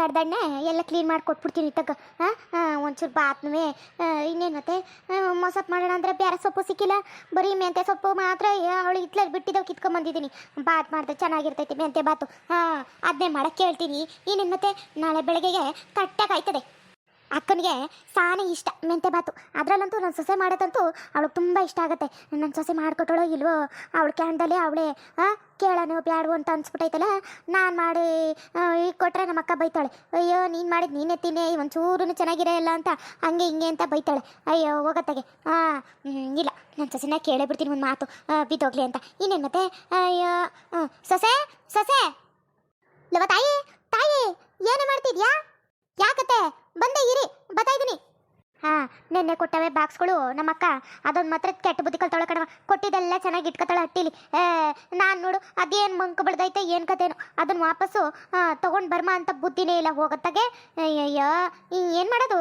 ದಡ್ಡ ದಡ್ಡನೆ ಎಲ್ಲ ಕ್ಲೀನ್ ಮಾಡಿ ಕೊಟ್ಬಿಡ್ತೀನಿ ತಗ. ಹಾಂ ಒಂಚೂರು ಬಾತ್ನೂ ಇನ್ನೇನು ಮತ್ತೆ ಮೊಸಪ್ ಮಾಡೋಣ ಅಂದರೆ ಬೇರೆ ಸೊಪ್ಪು ಸಿಕ್ಕಿಲ್ಲ. ಬರೀ ಮೆಂತೆ ಸೊಪ್ಪು ಮಾತ್ರ ಅವಳು ಇತ್ಲಲ್ಲಿ ಬಿಟ್ಟಿದ್ದವು ಕಿತ್ಕೊಂಬಂದಿದ್ದೀನಿ. ಬಾತ್ ಮಾಡಿದ್ರೆ ಚೆನ್ನಾಗಿರ್ತೈತಿ ಮೆಂತೆ ಬಾತು. ಹಾಂ ಅದನ್ನೇ ಮಾಡೋಕ್ಕೆ ಹೇಳ್ತೀನಿ ಇನ್ನೇನು ಮತ್ತೆ? ನಾಳೆ ಬೆಳಗ್ಗೆಗೆ ಕಟ್ಟಾಗಿ ಆಯ್ತದೆ ಅಕ್ಕನಿಗೆ ಸಾನೆ ಇಷ್ಟ, ಮೆಂತೆ ಬಾತು ಅದರಲ್ಲಂತೂ ನನ್ನ ಸೊಸೆ ಮಾಡೋದಂತೂ ಅವಳಿಗೆ ತುಂಬ ಇಷ್ಟ ಆಗುತ್ತೆ. ನನ್ನ ಸೊಸೆ ಮಾಡಿಕೊಟ್ಟಳೋ ಇಲ್ವೋ, ಅವಳ ಕ್ಯಾಂಡಲ್ಲಿ ಅವಳೇ ಕೇಳೋಣ ಬ್ಯಾಡು ಅಂತ ಅನ್ಸ್ಬಿಟ್ಟೈತಲ್ಲ, ನಾನು ಮಾಡಿ ಈ ಕೊಟ್ಟರೆ ನಮ್ಮ ಅಕ್ಕ ಬೈತಾಳೆ. ಅಯ್ಯೋ, ನೀನು ಮಾಡಿದ ನೀನೇ ತಿನ್ನೆ ಒಂಚೂರು ಚೆನ್ನಾಗಿರಲ್ಲ ಅಂತ, ಹಂಗೆ ಹಿಂಗೆ ಅಂತ ಬೈತಾಳೆ. ಅಯ್ಯೋ, ಹೋಗತ್ತಾಗೆ. ಹಾಂ ಇಲ್ಲ ನನ್ನ ಸೊಸೆನ ಕೇಳೇ ಬಿಡ್ತೀನಿ ಒಂದು ಮಾತು. ಬಿದ್ದೋಗ್ಲಿ ಅಂತ. ಇನ್ನೇನು ಮತ್ತೆ? ಅಯ್ಯೋ ಸೊಸೆ ಸೊಸೆ! ಲವ ತಾಯಿ ತಾಯಿ, ಏನೇ ಮಾಡ್ತಿದ್ಯಾ? ಯಾಕತ್ತೆ? ಬಂದೆ, ಇರಿ ಬತ್ತಾ ಇದೀನಿ ಹಾ, ನಿನ್ನೆ ಕೊಟ್ಟವೆ ಬಾಕ್ಸ್ಗಳು, ನಮ್ಮಕ್ಕ. ಅದೊಂದು ಮಾತ್ರ ಕೆಟ್ಟ ಬುದ್ಧಿ ಕಲ್ತಾಳೆ ಕಣವ ಕೊಟ್ಟಿದ್ದೆಲ್ಲ ಚೆನ್ನಾಗಿ ಇಟ್ಕೊತಾಳೆ ಹಟ್ಟಿಲಿ. ಏ, ನಾನು ನೋಡು, ಅದೇನು ಮಂಕ ಬಿಡ್ದೈತೆ ಏನು ಕತೆನೋ ಅದನ್ನ ವಾಪಸ್ಸು ತೊಗೊಂಡು ಬರ್ಮಾ ಅಂತ ಬುದ್ಧಿನೇ ಇಲ್ಲ ಹೋಗತ್ತಾಗೆ. ಅಯ್ಯಯ್ಯೋ ಏನು ಮಾಡೋದು?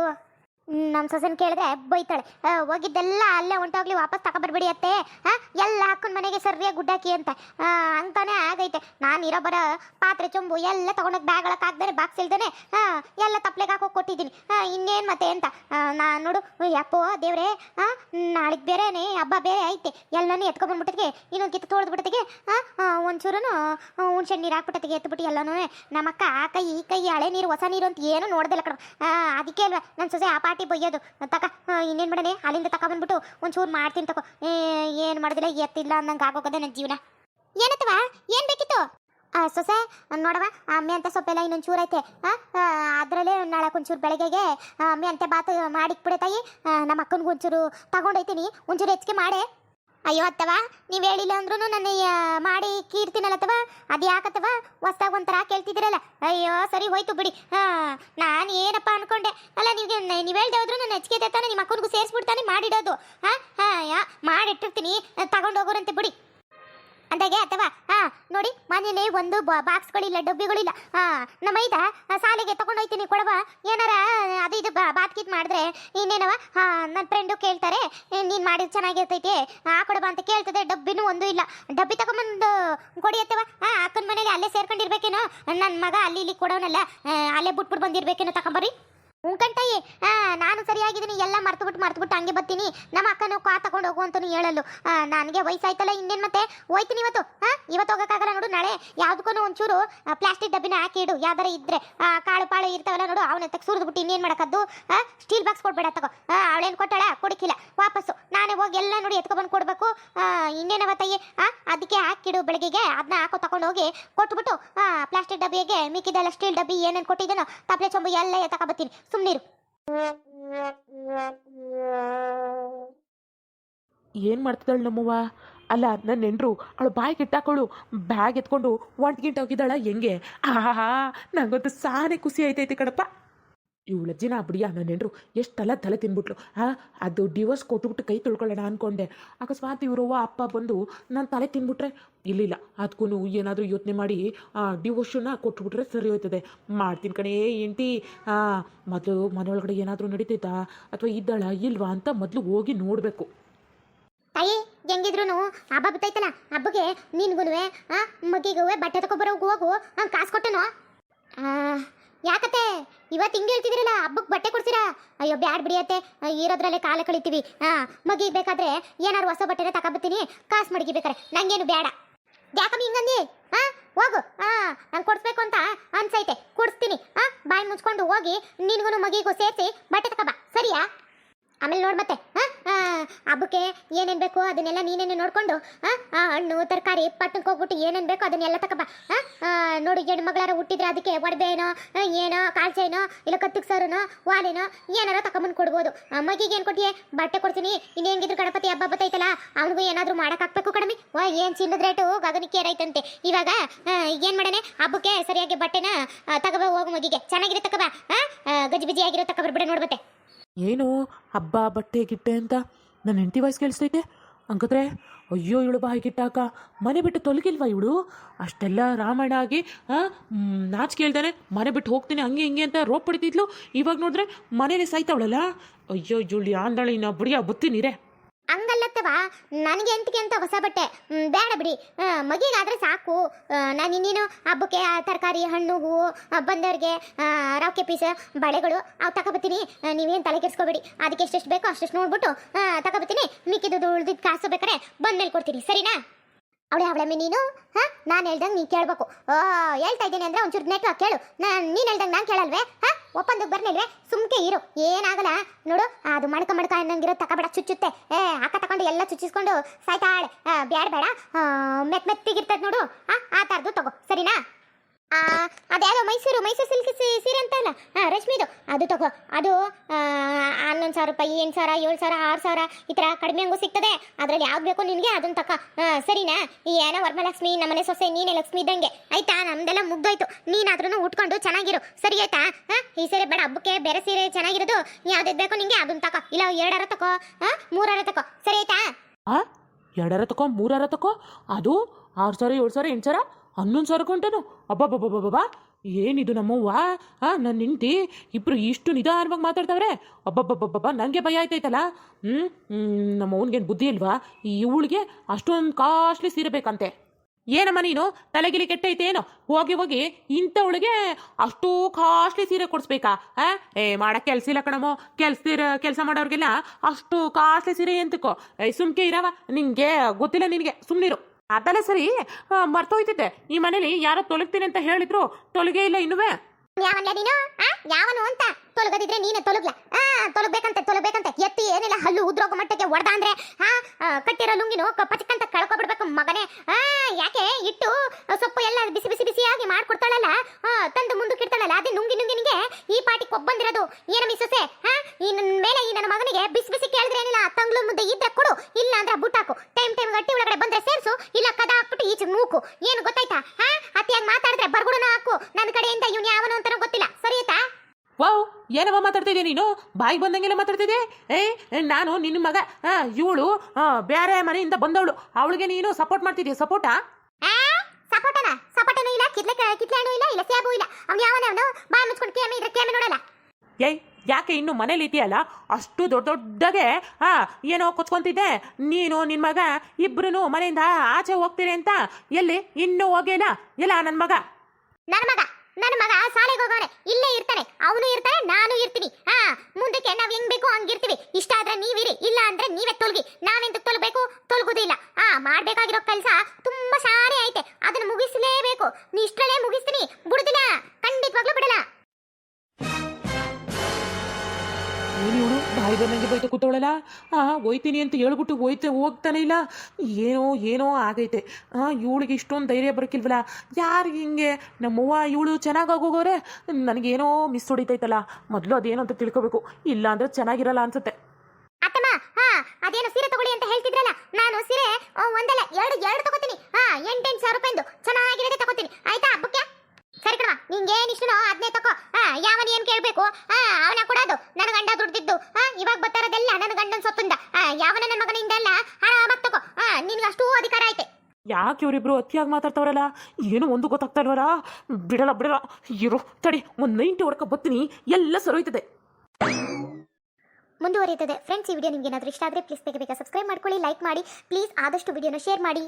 ನಮ್ಮ ಸೊಸೆನ ಕೇಳಿದ್ರೆ ಬೈತಾಳೆ. ಹೋಗಿದ್ದೆಲ್ಲ ಅಲ್ಲೇ ಹೊಂಟೋಗ್ಲಿ, ವಾಪಸ್ ತಗೊಬರ್ಬೇಡಿ ಅತ್ತೆ. ಎಲ್ಲ ಹಾಕೊಂಡ್ ಮನೆಗೆ ಸರಿಯಾಗಿ ಗುಡ್ಡಾಕಿ ಅಂತ. ಅಂತಾನೆ ಆಗೈತೆ. ನಾನು ಇರೋ ಬರೋ ಪಾತ್ರೆ, ಚೊಂಬು ಎಲ್ಲ ತಗೊಂಡೋಗಿ ಬ್ಯಾಗ್ ಒಳಗೆ ಹಾಕ್ದೇನೆ ಬಾಕ್ಸ್ ಇಲ್ದೇನೆ ಎಲ್ಲ ತಪ್ಲೆಗೆ ಹಾಕೋಗಿ ಕೊಟ್ಟಿದ್ದೀನಿ. ಇನ್ನೇನು ಮತ್ತೆ ಅಂತ. ನಾನು ನೋಡು ಯಪ್ಪೋ, ದೇವ್ರೆ ಹಾಂ ನಾಳೆಗೆ ಬೇರೆನೇ, ಹಬ್ಬ ಬೇರೆ ಐತೆ. ಎಲ್ಲನೂ ಎತ್ಕೊಂಡ್ಬಂದ್ಬಿಟ್ಟಿಗೆ ಇನ್ನೊಂದು ಕಿತ್ತು ತೊಳೆದ್ಬಿಟ್ಟಿಗೆ ಹಾಂ ಒಂಚೂರು ಹುಣ್ಸೆ ನೀರು ಹಾಕ್ಬಿಟ್ಟಿಗೆ ಎತ್ಬಿಟ್ಟು ಎಲ್ಲನೂ. ನಮ್ಮಕ್ಕ ಆ ಕೈ, ಈ ಕೈ, ಹಳೆ ನೀರು, ಹೊಸ ನೀರು ಅಂತ ಏನು ನೋಡ್ದಿಲ್ಲ ಕಣ. ಅದಕ್ಕೆ ಅಲ್ವಾ ನನ್ನ ಸೊಸೆ ಆ ಪಾಟಿ ಬೈಯೋದು. ತಕ ಇನ್ನೇನು ಮಾಡನೆ ಅಲ್ಲಿಂದ ತಗೊಬಂದ್ಬಿಟ್ಟು ಒಂಚೂರು ಮಾಡ್ತೀನಿ ತಕೋ. ಏನು ಮಾಡೋದಿಲ್ಲ ಎತ್ತಿಲ್ಲ ಅನ್ನಂಗೆ ಆಗೋಗದೆ ನನ್ನ ಜೀವನ. ಏನತ್ತವ? ಏನು ಬೇಕಿತ್ತು? ಸೊಸೆ ನೋಡವ ಆ ಅಂತ ಸೊಪ್ಪೆಲ್ಲ ಇನ್ನೊಂದು ಚೂರು ಐತೆ. ಅದರಲ್ಲೇ ನಾಳೆ ಒಂಚೂರು ಬೆಳಗ್ಗೆಗೆ ಆ, ಅಂತೆ ಬಾತು ಮಾಡಿಕ್ಬಿಡೆ ತಾಯಿ. ನಮ್ಮ ಅಕ್ಕನಿಗೆ ಒಂಚೂರು ತಗೊಂಡೋಯ್ತೀನಿ ಒಂಚೂರು ಹೆಚ್ಚಿಗೆ ಮಾಡೆ. ಅಯ್ಯೋ ಅತ್ತವ ನೀವು ಹೇಳಿಲ್ಲ ಅಂದ್ರೂ ನನ್ನ ಮಾಡಿ ಕೀರ್ತಿನಲ್ಲ ಅಥವಾ ಅದು ಯಾಕತ್ತವ ಹೊಸ್ದಾಗ ಒಂಥರ ಕೇಳ್ತಿದ್ದೀರಲ್ಲ. ಅಯ್ಯೋ, ಸರಿ ಹೋಯ್ತು ಬಿಡಿ. ಹಾಂ, ನಾನು ಏನಪ್ಪ ಅನ್ಕೊಂಡೆ? ಅಲ್ಲ, ನೀವೇ ನೀವು ಹೇಳ್ದೆ ಹೋದ್ರು ನನ್ನ ಹೆಚ್ಚಿಗೆ ನಿಮ್ಮ ಅಕ್ಕನಿಗೂ ಸೇರಿಸ್ಬಿಡ್ತಾನೆ ಮಾಡಿಡೋದು. ಹಾ, ಹಾಂ, ಯಾ, ಮಾಡಿಟ್ಟಿರ್ತೀನಿ. ತಗೊಂಡೋಗೋರಂತೆ ಬಿಡಿ. ಅಂದಾಗೆ ಅಥವಾ ನೋಡಿ ಮನೇಲಿ ಒಂದು ಬಾಕ್ಸ್ಗಳಿಲ್ಲ ಡಬ್ಬಿಗಳಿಲ್ಲ. ನಮ್ಮ ಐದ ಸಾಲಿಗೆ ತಗೊಂಡೋಯ್ತೀನಿ ಕೊಡವ ಏನಾರ ಅದು ಇದು ಬಾತ್ ಗೀತ್ ಮಾಡಿದ್ರೆ ಇನ್ನೇನವ ನನ್ನ ಫ್ರೆಂಡು ಕೇಳ್ತಾರೆ ನೀನು ಮಾಡಿದ್ ಚೆನ್ನಾಗಿರ್ತೈತಿ ಆ ಕೊಡವ ಅಂತ ಕೇಳ್ತದೆ ಡಬ್ಬಿನೂ ಒಂದು ಇಲ್ಲ. ಡಬ್ಬಿ ತಗೊಂಬಂದು ಹಾ ಅಕ್ಕನ ಮನೇಲಿ ಅಲ್ಲೇ ಸೇರ್ಕೊಂಡಿರ್ಬೇಕೇನೋ? ನನ್ನ ಮಗ ಅಲ್ಲಿ ಇಲ್ಲಿ ಕೊಡೋನಲ್ಲ ಆ, ಅಲ್ಲೇ ಬಿಟ್ಬಿಟ್ಟು ಬಂದಿರ್ಬೇಕೇನೋ ತಗೊಂಬರ್ರಿ. ಉಂಕಂತಾಯಿ ಹಾ ನಾನು ಸರಿಯಾಗಿದ್ದೀನಿ ಎಲ್ಲ ಮರ್ತುಬಿಟ್ಟು ಮರ್ತುಬಿಟ್ಟು ಹಂಗೆ ಬರ್ತೀನಿ. ನಮ್ಮ ಅಕ್ಕನೂ ಕಾ ತಗೊಂಡು ಹೋಗು ಅಂತಲೂ ಹೇಳಲು ನನಗೆ ವಯಸ್ಸಾಯ್ತಲ್ಲ ಇನ್ನೇನು ಮತ್ತೆ? ಹೋಯ್ತೀನಿ ಇವತ್ತು. ಹಾ ಇವತ್ತು ಹೋಗೋಕ್ಕಾಗಲ್ಲ ನೋಡು ನಾಳೆ ಯಾವ್ದಕ್ಕೂ ಒಂಚೂರು ಪ್ಲಾಸ್ಟಿಕ್ ಡಬ್ಬಿನ ಹಾಕಿ ಇಡು ಯಾವ್ದಾರ ಇದ್ರೆ. ಕಾಳು ಪಾಳು ಇರ್ತಾವಲ್ಲ ನೋಡು ಅವನ ತಕ್ಕ ಸುರಿದ್ಬಿಟ್ಟು ಇನ್ನೇನು ಆ ಸ್ಟೀಲ್ ಬಾಕ್ಸ್ ಕೊಡ್ಬೇಡ ತಗೋ. ಅವಳೇನು ಕೊಟ್ಟಾಳ? ಕೊಡಿಕಿಲ್ಲ. ವಾಪಸ್ಸು. ನಾನೇ ಹೋಗಿ ಎಲ್ಲ ನೋಡಿ ಎತ್ಕೊಬಂದು ಕೊಡಬೇಕು. ಇನ್ನೇನವ ತಾಯಿ? ಆ, ಅದಕ್ಕೆ ಹಾಕಿಡು ಬೆಳಗ್ಗೆಗೆ ಅದನ್ನ ಹಾಕೋ ತಗೊಂಡು ಹೋಗಿ ಕೊಟ್ಬಿಟ್ಟು ಪ್ಲಾಸ್ಟಿಕ್ ಡಬ್ಬಿಗೆ ಮಿಕ್ಕಿದೆಲ್ಲ ಸ್ಟೀಲ್ ಡಬ್ಬಿ ಏನೇನು ಕೊಟ್ಟಿದ್ದೇನೋ ತಪ್ಪಲೆ ಚೊಂಬು ಎಲ್ಲ ತಗೊಬತ್ತೀನಿ ಸುಮ್ಮನಿರು ಏನ್ ಮಾಡ್ತಿದ್ದಾಳೆ ನಮ್ಮವ್ವ? ಅಲ್ಲ ನನ್ನ ನೆಂಡ್ರು ಅವಳು ಬಾಯಿಗೆ ಇಟ್ಟಾಕೊಳ್ಳು ಬ್ಯಾಗ್ ಎತ್ಕೊಂಡು ಒಂಟ್ಗಿಂಟ ಹೋಗಿದ್ದಾಳ ಹೆಂಗೆ? ಆಹಾ ನಂಗಂತೂ ಸಾನೆ ಖುಷಿ ಆಯ್ತೈತೆ ಕಣಪ್ಪ. ಇವಳ ಅಜ್ಜಿನ ಬಿಡಿಯ ನನ್ನ ನೆಂಡ್ರು ಎಷ್ಟೆಲ್ಲ ತಲೆ ತಿನ್ಬಿಟ್ಲು. ಅದು ಡಿವೋರ್ಸ್ ಕೊಟ್ಬಿಟ್ಟು ಕೈ ತೊಳ್ಕೊಳ್ಳೋಣ ಅಂದ್ಕೊಂಡೆ ಅಕಸ್ಮಾತ್ ಇವರವ್ವ ಅಪ್ಪ ಬಂದು ನಾನು ತಲೆ ತಿನ್ಬಿಟ್ರೆ ಇಲ್ಲಿಲ್ಲ ಅದಕ್ಕೂ ಏನಾದರೂ ಯೋಚನೆ ಮಾಡಿ ಡಿವೋರ್ಸನ್ನ ಕೊಟ್ಬಿಟ್ರೆ ಸರಿ ಹೋಯ್ತದೆ. ಮಾಡ್ತೀನಿ ಕಣೇ ಹಾಂ ಮೊದಲು ಮನೆಯೊಳಗಡೆ ಏನಾದರೂ ನಡೀತೈತಾ? ಅಥವಾ ಇದ್ದಾಳ, ಇಲ್ವಾ ಅಂತ ಮೊದಲು ಹೋಗಿ ನೋಡಬೇಕು. ತಾಯಿ ಹೆಂಗಿದ್ರು ಹಬ್ಬ ಬತ್ತೈತಲ್ಲ, ಹಬ್ಬಗೆ ನೀನ್ಗುನುವೆ, ಆ ಮಗಿಗೂ ಬಟ್ಟೆ ತಗೊಬರೋಗು ಹೋಗು ಹಂಗೆ ಕಾಸು ಕೊಟ್ಟನು. ಯಾಕತ್ತೆ? ಇವತ್ತು ಹಿಂಗೆ ಹೇಳ್ತಿದ್ದೀರಲ್ಲ ಹಬ್ಬಕ್ಕೆ ಬಟ್ಟೆ ಕೊಡ್ತೀರಾ? ಅಯ್ಯೋ ಬ್ಯಾಡ್ ಬಿಡಿಯತ್ತೆ ಇರೋದ್ರಲ್ಲೇ ಕಾಲ ಕಳಿತೀವಿ. ಹಾ ಮಗಿಗೆ ಬೇಕಾದ್ರೆ ಏನಾದ್ರು ಹೊಸ ಬಟ್ಟೆನ ತಗೊಬತ್ತೀನಿ. ಕಾಸು ಮಡಗಿಬೇಕಾರೆ ನಂಗೇನು ಬೇಡ ಯಾಕಮ್ಮ ಹಿಂಗಂದಿ? ಹಾ ಹೋಗು. ಹಾ ನಂಗೆ ಕೊಡಿಸ್ಬೇಕು ಅಂತ ಅನ್ಸೈತೆ. ಕೊಡಿಸ್ತೀನಿ. ಹಾ ಬಾಯಿ ಮುಚ್ಕೊಂಡು ಹೋಗಿ ನಿನಗೂ ಮಗಿಗೂ ಸೇರಿಸಿ ಬಟ್ಟೆ ತಗೊಬ ಸರಿಯಾ? ಆಮೇಲೆ ನೋಡ್ ಮತ್ತೆ. ಆ, ಹಬ್ಬಕ್ಕೆ ಏನೇನು ಬೇಕು ಅದನ್ನೆಲ್ಲ ನೀನೇನು ನೋಡ್ಕೊಂಡು ಹಣ್ಣು, ತರಕಾರಿ, ಪಟ್ಟಣಕ್ಕೆ ಹೋಗ್ಬಿಟ್ಟು ಏನೇನು ಬೇಕು ಅದನ್ನೆಲ್ಲ ತಕಬ ನೋಡಿ ಹೆಣ್ಣು ಮಗಳಾರ ಹುಟ್ಟಿದ್ರೆ ಅದಕ್ಕೆ ಒಡವೆ ಏನೋ ಏನೋ ಕಾಲ್ಚೇನೋ ಇಲ್ಲ ಕತ್ತಿಗೆ ಸರನೋ ವಾಲೇನೋ ಏನಾರ ತಕೊಂಬಂದು ಕೊಡ್ಬೋದು. ಅಮ್ಮಗೆ ಏನು ಕೊಟ್ಟಿಯೇ? ಬಟ್ಟೆ ಕೊಡ್ತೀನಿ. ಇನ್ನು ಹೆಂಗಿದ್ರು ಗಣಪತಿ ಹಬ್ಬ ಬತ್ತೈತಲ್ಲ, ಅವನಿಗೂ ಏನಾದರೂ ಮಾಡಕ್ ಹಾಕ್ಬೇಕು ಕಡಿಮೆ ವಾ, ಏನು ಚಿನ್ನದ ರೇಟು? ಗಗನಕ್ಕೆ ಐತಂತೆ ಇವಾಗ ಏನು ಮಾಡನೆ? ಹಬ್ಬಕ್ಕೆ ಸರಿಯಾಗಿ ಬಟ್ಟೆನ ತಗಬ, ಹೋಗು ಮಗಿಗೆ. ಚೆನ್ನಾಗಿರೋ ತಕಬ ಗಜಿ ಬಿಜಿ ಆಗಿರೋ ತಗೊಬರ್ಬಿಡ ನೋಡ್ಬತ್ತೆ. ಏನು? ಹಬ್ಬ, ಬಟ್ಟೆ, ಗಿಟ್ಟೆ ಅಂತ? ನನ್ನ ಹೆಂಡತಿ ವಾಯ್ಸ್ ಕೇಳಿಸ್ತೈತೆ. ಅಂಕತ್ರೆ ಅಯ್ಯೋ, ಇವಳು ಬಾಯಿ ಗಿಟ್ಟಾಕ ಮನೆ ಬಿಟ್ಟು ತೊಲಗಿಲ್ವಾ ಇವಳು? ಅಷ್ಟೆಲ್ಲ ರಾಮಾಯಣ ಆಗಿ ನಾಚ್ ಕೇಳ್ದಾನೆ ಮನೆ ಬಿಟ್ಟು ಹೋಗ್ತೀನಿ, ಹಂಗೆ ಹಿಂಗೆ ಅಂತ ರೋಪ್ ಪಡಿತಿದ್ಲು ಇವಾಗ ನೋಡಿದ್ರೆ ಮನೇಲಿ ಸಾಯ್ತಾವಳಲ್ಲ? ಅಯ್ಯೋ ಇವಳು ಆಂದಳಿ ನಾ ಬುಡಿಯ ಬತ್ತೀನಿರೇ. ಹಂಗಲ್ಲತ್ತವ? ನನಗೆ ಎಂಟಿಗೆ ಅಂತ ಹೊಸ ಬಟ್ಟೆ? ಬೇಡ ಬಿಡಿ. ಮಗಿಗಾದ್ರೆ ಸಾಕು. ನಾನು ಇನ್ನೇನು ಹಬ್ಬಕ್ಕೆ ತರಕಾರಿ ಹಣ್ಣು ಹೂವು ಬಂದವ್ರಿಗೆ ಆ, ರವಕೆ ಪೀಸ್ ಬಳೆಗಳು ಅವು ತಗೊಬತ್ತೀನಿ. ನೀವೇನು ತಲೆ ಕೆಡಿಸ್ಕೋಬೇಡಿ. ಅದಕ್ಕೆ ಎಷ್ಟೆಷ್ಟು ಬೇಕೋ ಅಷ್ಟೆಷ್ಟು ನೋಡ್ಬಿಟ್ಟು ತಗೊಬತ್ತೀನಿ. ಮಿಕ್ಕಿದ್ದು ಉಳ್ದಿದ್ದು ಕಾಸು ಬೇಕಾರೆ ಬಂದ್ಮೇಲೆ ಕೊಡ್ತೀನಿ. ಸರಿನಾ? ಅವಳೆ ನೀನು? ಹಾ? ನಾನು ಹೇಳ್ದಂಗೆ ನೀನು ಕೇಳಬೇಕು. ಓ ಹೇಳ್ತಾ ಇದ್ದೀನಿ ಅಂದ್ರೆ ಒಂಚೂರು ನೆಟ್ ಕೇಳು. ನಾನು ನೀನು ಹೇಳ್ದಂಗೆ ನಾನು ಕೇಳಲ್ವೇ? ಹಾ? ಒಪ್ಪಂದಕ್ಕೆ ಬರ್ನಿಲ್ವೇ ಸುಮ್ಕೆ ಇರು. ಏನಾಗಲ್ಲ? ನೋಡು ಅದು ಮಡ್ಕ ಮಡ್ಕ ಅನ್ನಂಗಿರೋ ತಕಬೇಡ ಚುಚ್ಚುತ್ತೆ. ಏ ಅಕ್ಕ ತಕೊಂಡು ಎಲ್ಲ ಚುಚ್ಚಿಸ್ಕೊಂಡು ಸಾಯ್ತಾಳೆ ಬ್ಯಾಡ ಬೇಡ. ಮೆತ್ ಮೆತ್ತಿಗಿರ್ತದೆ ನೋಡು. ಆ ಆ ಥರದ್ದು ತಗೋ. ಸರಿನಾ? ಆ, ಅದ್ಯಾವುದೋ ಮೈಸೂರು ಮೈಸೂರು ಸಿಲ್ಕ್ ಸೀರೆ ಅಂತ ಅಲ್ಲ? ಹಾಂ ರಶ್ಮಿದು. ಅದು ತಗೋ. ಅದು ಹನ್ನೊಂದು ಸಾವಿರ ರೂಪಾಯಿ ಎಂಟು ಸಾವಿರ ಏಳು ಸಾವಿರ ಆರು ಸಾವಿರ ಈ ಥರ ಕಡಿಮೆ ಹಂಗೂ ಸಿಗ್ತದೆ. ಅದ್ರಲ್ಲಿ ಯಾವ್ದು ಬೇಕೋ ನಿನಗೆ ಅದನ್ನು ತಕ. ಆ, ಸರಿನಾ? ಈ ಏನೋ ವರ್ಮಲಕ್ಷ್ಮಿ ನಮ್ಮನೆ ಸೊಸೆ ನೀನೇ ಲಕ್ಷ್ಮಿ ಇದ್ದಂಗೆ. ಆಯ್ತಾ? ನಮ್ದೆಲ್ಲ ಮುಗ್ದೋಯ್ತು. ನೀನಾದ್ರೂ ಉಟ್ಕೊಂಡು ಚೆನ್ನಾಗಿರು. ಸರಿ ಆಯ್ತಾ? ಹಾಂ ಈ ಸೀರೆ ಬೇಡ ಹಬ್ಬಕ್ಕೆ ಬೇರೆ ಸೀರೆ ಚೆನ್ನಾಗಿರೋದು. ಯಾವ್ದು ಬೇಕೋ ನಿಂಗೆ ಅದನ್ನ ತಕೋ. ಇಲ್ಲ ಎರಡರ ತಕೋ. ಹಾಂ ಮೂರರ ತಕೋ. ಸರಿ ಆಯ್ತಾ? ಆ? ಎರಡರ ತಕೋ ಮೂರರ ತಕೋ? ಅದು ಆರು ಸಾವಿರ ಏಳು ಸಾವಿರ ಎಂಟು ಸಾವಿರ ಹನ್ನೊಂದು ಸಾವಿರ ಗಂಟೆನು ಅಬ್ಬಬ್ಬಬ್ಬಬ್ಬಬ್ಬ. ಏನಿದು ನಮ್ಮವ್ವ ಆ ನನ್ನ ನಿಂತಿ ಇಬ್ಬರು ಇಷ್ಟು ನಿಧಾನವಾಗಿ ಮಾತಾಡ್ತಾವ್ರೆ? ಒಬ್ಬಬ್ಬಬ್ಬಬ್ಬ ನನಗೆ ಭಯ ಆಯ್ತೈತಲ್ಲ? ಹ್ಞೂ ನಮ್ಮ ಅವನಿಗೇನು ಬುದ್ಧಿ ಇಲ್ವಾ? ಇವಳಿಗೆ ಅಷ್ಟೊಂದು ಕಾಸ್ಟ್ಲಿ ಸೀರೆ ಬೇಕಂತೆ. ಏನಮ್ಮ ನೀನು? ತಲೆಗಿಲಿ ಕೆಟ್ಟೈತೇನೋ? ಹೋಗಿ ಹೋಗಿ ಇಂಥವಳಿಗೆ ಅಷ್ಟು ಕಾಸ್ಟ್ಲಿ ಸೀರೆ ಕೊಡಿಸ್ಬೇಕಾ? ಆ? ಏ ಮಾಡ ಕೆಲಸ ಇಲ್ಲ ಕಣಮೋ ಕೆಲಸ ಕೆಲಸ ಮಾಡೋರಿಗೆಲ್ಲ ಅಷ್ಟು ಕಾಸ್ಟ್ಲಿ ಸೀರೆ ಎಂತಕ್ಕೋ ಏ, ಸುಮ್ಕೆ ಇರವ. ನಿನಗೆ ಗೊತ್ತಿಲ್ಲ ನಿನಗೆ. ಸುಮ್ಮನಿರು ಅದೆಲ್ಲ ಸರಿ ಮರ್ತೋಯ್ತಿದ್ದೆ ಈ ಮನೇಲಿ ಯಾರೋ ತೊಲಗ್ತೀನಿ ಅಂತ ಹೇಳಿದ್ರು ತೊಲಗೇ ಇಲ್ಲ ಇನ್ನುವೆ. ಯಾವನ್ಲ ನೀನು? ಆ? ಯಾವನು ಅಂತ? ತೊಲಗದಿದ್ರೆ ನೀನೆ ತೊಲಗ್ಲ? ಆ ತೊಲಗ್ಬೇಕಂತೆ ತೊಲಗ್ಬೇಕಂತೆ. ಎತ್ತಿ ಏನಿಲ್ಲ ಹಲ್ಲು ಉದ್ರೋಗ ಮಟ್ಟಕ್ಕೆ ಒಡ್ದ ಅಂದ್ರೆ ಆ ಆ, ಕಟ್ಟಿರೋ ಲುಂಗಿನು ಕಪ್ಪಚಿಕ್ಕಂತ ಕಳ್ಕೊಬಿಡ್ಬೇಕು ಮಗನೇ. ಆ ಯಾಕೆ ಇಟ್ಟು ಆ, ಸೊಪ್ಪು ಎಲ್ಲ ಬಿಸಿ ಬಿಸಿ ಬಿಸಿಯಾಗಿ ಮಾಡ್ಕೊಡ್ತಾಳಲ್ಲ? ಆ, ತಂದು ಮುಂದಕ್ಕೆ ಇಡ್ತಾಳಲ್ಲ ಅದೇ ನುಂಗಿ ನುಂಗಿ ನಿಂಗೆ ಈ ಪಾಟಿ ಕೊಬ್ಬಂದಿರೋದು. ಏನ ಮಿಸಸೆ ಹಾ ಈ ಮೇಲೆ ಈ ನನ್ನ ಮಗನಿಗೆ ಬಿಸಿ ಬಿಸಿ ಕೇಳಿದ್ರೆ ಏನಿಲ್ಲ ತಂಗ್ಳು ಮುದ್ದೆ ಇದ್ರೆ ಕೊಡು ಇಲ್ಲ ಅಂದ್ರೆ ಬುಟ್ಟಾಕು ಟೈಮ್ ಟೈಮ್ ಗಟ್ಟಿ ಒಳಗಡೆ ಬಂದ್ರೆ ಸೇರ್ಸು ಇಲ್ಲ ಕದ ನೂಕು ಏನು ಗೊತ್ತಾಯ್ತಾ? ಹಾ? ಅತಿಯಾಗಿ ಮಾತಾಡಿದ್ರೆ ಬರ್ಗುಡನ ಹಾಕು. ನನ್ನ ಕಡೆಯಿಂದ ಇವನು ಯಾವನು ಅಂತ ಗೊತ್ತಿಲ್ಲ. ಸರಿ ಆಯ್ತಾ? ವಾವ್ ಏನವ ಮಾತಾಡ್ತಿದ್ದೆ ನೀನು? ಬಾಯಿ ಬಂದಂಗೆಲ್ಲ ಮಾತಾಡ್ತಿದ್ದೆ ಏ ನಾನು ನಿನ್ನ ಮಗ. ಇವಳು ಬೇರೆ ಮನೆಯಿಂದ ಬಂದವಳು. ಅವಳಿಗೆ ನೀನು ಸಪೋರ್ಟ್ ಮಾಡ್ತಿದ್ಯಾ? ಸಪೋರ್ಟಾ ಆ? ಸಪೋಟನ ಸಪೋಟನೂ ಇಲ್ಲ. ಕಿತ್ಲೆ ಕಿತ್ಲೆ ಹಣ್ಣು ಇಲ್ಲ ಇಲ್ಲ ಸೇಬು ಇಲ್ಲ. ಅವ್ನು ಯಾವನ ಅವನು? ಬಾಯಿ ಮುಚ್ಕೊಂಡು ಕೇಮಿ ಇದ್ರೆ ಕೇಮಿ ನೋಡಲ್ಲ. ಏಯ್ ಯಾಕೆ ಇನ್ನು ಮನೇಲಿ ಇದೆಯಲ್ಲ ಅಷ್ಟು ದೊಡ್ಡ ದೊಡ್ಡಗೆ ಹಾ ಏನೋ ಕೊಚ್ಕೊಂತಿದ್ದೆ ನೀನು ನಿನ್ನ ಮಗ ಇಬ್ರು ಮನೆಯಿಂದ ಆಚೆ ಹೋಗ್ತೀರಿ ಅಂತ ಎಲ್ಲಿ? ಇನ್ನೂ ಹೋಗಿಲ್ಲ ಎಲ್ಲ ನನ್ನ ಮಗ. ನನ್ನ ಮಗ ನನ್ನ ಮಗ ಶಾಲೆಗೆ ಹೋಗೋನೆ ಇಲ್ಲೇ ಇರ್ತಾನೆ. ಅವನು ಇರ್ತಾನೆ, ನಾನು ಇರ್ತೀನಿ. ಹಾ ಮುಂದಕ್ಕೆ ನಾವ್ ಹೆಂಗ್ ಬೇಕು ಹಂಗಿರ್ತೀವಿ ಇಷ್ಟ ಆದ್ರೆ ನೀವಿರಿ, ಇಲ್ಲ ಅಂದ್ರೆ ನೀವೇ ತೊಲಗಿ. ನಾವೆಂತ ತೊಲ್ಬೇಕು? ತೊಲಗುದಿಲ್ಲ ಆ, ಮಾಡ್ಬೇಕಾಗಿರೋ ಕೆಲಸ ತುಂಬಾ ಸಾರಿ ಐತೆ. ಅದನ್ನ ಮುಗಿಸಲೇಬೇಕು. ನೀ ಇಷ್ಟರಲ್ಲೇ ಮುಗಿಸ್ತೀನಿ. ಬಿಡುದಿಲ್ಲ. ಖಂಡಿತವಾಗ್ಲೂ ಬಿಡಲ್ಲ. ಇವಳು? ಬಾಯಿ ಬಂದಂಗೆ ಬೈತ ಕೂತವಳಲ್ಲ? ಆ, ಹೋಯ್ತೀನಿ ಅಂತ ಹೇಳ್ಬಿಟ್ಟು ಹೋಯ್ತೆ ಹೋಗ್ತಾನೆ ಇಲ್ಲ? ಏನೋ ಏನೋ ಆಗೈತೆ. ಆ, ಇವಳಿಗೆ ಇಷ್ಟೊಂದು ಧೈರ್ಯ ಬರಕಿಲ್ವಲ್ಲ? ಯಾರಿಗೆ ಹಿಂಗೆ? ನಮ್ಮವ್ವ, ಇವಳು ಚೆನ್ನಾಗಿ ಆಗೋಗೋರೆ? ನನಗೇನೋ ಮಿಸ್ ಹೊಡಿತೈತಲ್ಲ? ಮೊದಲು ಅದೇನು ಅಂತ ತಿಳ್ಕೊಬೇಕು. ಇಲ್ಲ ಅಂದ್ರೆ ಚೆನ್ನಾಗಿರಲ್ಲ ಅನ್ಸುತ್ತೆ. ಅತ್ತಮ್ಮ, ಹಾ, ಅದೇನು ಸೀರೆ ತಗೊಳ್ಳಿ ಅಂತ ಹೇಳ್ತಿದ್ರಲ್ಲ? ನಾನು ಸೀರೆ ಒಂದಲ್ಲ, ಎರಡು ಎರಡು ತಗೋತೀನಿ. ಹಾ, ಎಂಟೆಂಟು ಸಾವಿರ ರೂಪಾಯಿಂದು ಚೆನ್ನಾಗಿರೋದೇ ತಗೋತೀನಿ ಆಯ್ತಾ ಹಬ್ಬಕ್ಕೆ ಸರಿ ಕಣವ ನಿಂಗೆ ಏನ್ ಇಷ್ಟನೋ ಅದನ್ನೇ ತಗೋ ಹಾ ಯಾವನ್ ಏನ್ ಕೇಳ್ಬೇಕು ಹಾ ಅವನ ಕೊಡೋದು ನನ್ನ ಗಂಡ ದುಡ್ದಿದ್ದು ಹಾ ಇವಾಗ ಬರ್ತಾರದೆಲ್ಲ ನನ್ನ ಗಂಡನ ಸೊತ್ತಿಂದ ಹಾ ಯಾವನ ನನ್ನ ಮಗನಿಂದ ಎಲ್ಲ ಹಣ ತಗೋ ಹಾ ನಿನ್ಗೆ ಅಷ್ಟು ಅಧಿಕಾರ ಐತೆ ಯಾಕೆ ಇವರಿಬ್ರು ಅತಿಯಾಗಿ ಮಾತಾಡ್ತಾವ್ರಲ್ಲ? ಏನೋ ಒಂದು ಗೊತ್ತಾಗ್ತಾ ಇಲ್ವಲ್ಲ ಬಿಡಲ್ಲ ಬಿಡಲ್ಲ ಇರು, ತಡಿ. ಒಂದು ನೈಂಟಿ ಹೊಡ್ಕೊ ಬರ್ತೀನಿ. ಎಲ್ಲ ಸರೋಯ್ತದೆ ಮುಂದುವರಿಯುತ್ತದೆ. ಫ್ರೆಂಡ್ಸ್ ಈ ವಿಡಿಯೋ ನಿಮ್ಗೆ ಏನಾದರೂ ಇಷ್ಟ ಆದರೆ ಪ್ಲೀಸ್ ಬೇಗ ಬೇಗ ಸಬ್ಸ್ಕ್ರೈಬ್ ಮಾಡ್ಕೊಳ್ಳಿ ಲೈಕ್ ಮಾಡಿ. ಪ್ಲೀಸ್ ಆದಷ್ಟು ವಿಡಿಯೋನ ಶೇರ್ ಮಾಡಿ.